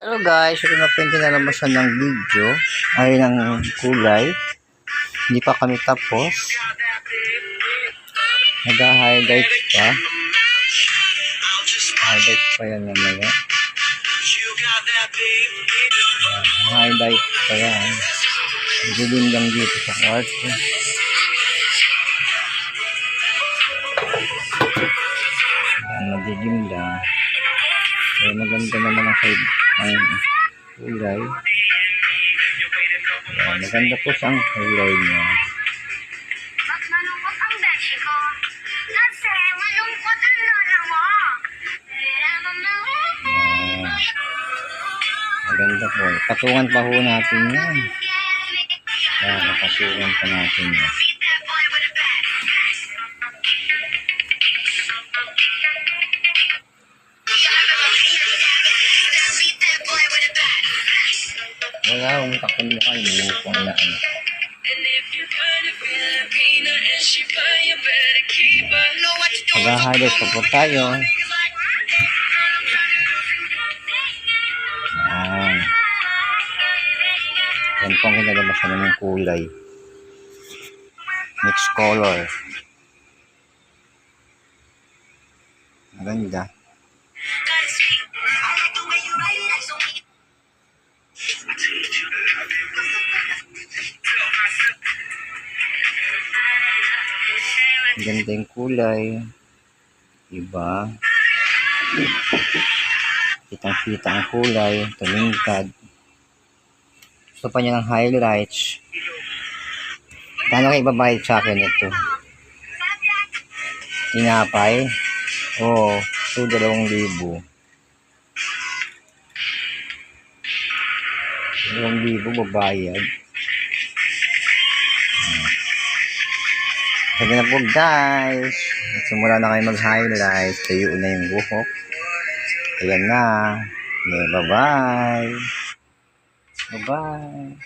Hello guys, ito na po yung ng video ay ng kulay. Hindi pa kami tapos. Nag-highlight pa. Highlight pa yan mamaya. Yan, highlight pa yan. Dilim lang dito sa kwarto. Yan, madilim lang. So, maganda naman ang side ang kulay. Yan, maganda po sa ang kulay niya. Maganda po. Patungan pa ho natin yan. Yan, patungan pa natin yan. Wala akong kakunlakan. Lumupang na ano. Mag-highlight pa po tayo. Yan. Yan po ang kinalabasan ng kulay. Mixed color. Maganda. Ang Ganda yung kulay. Diba? Kitang-kita ang kulay. Tumingkad. Gusto pa niya ng highlights. Kano kayo ibabayad sa akin ito? Tinapay? Oo. So, dalawang libo. Dalawang libo babayad. Sige na po guys. Simula na kayo mag-highlight. Tayo na yung buhok. Ayan na. Bye-bye. Bye-bye.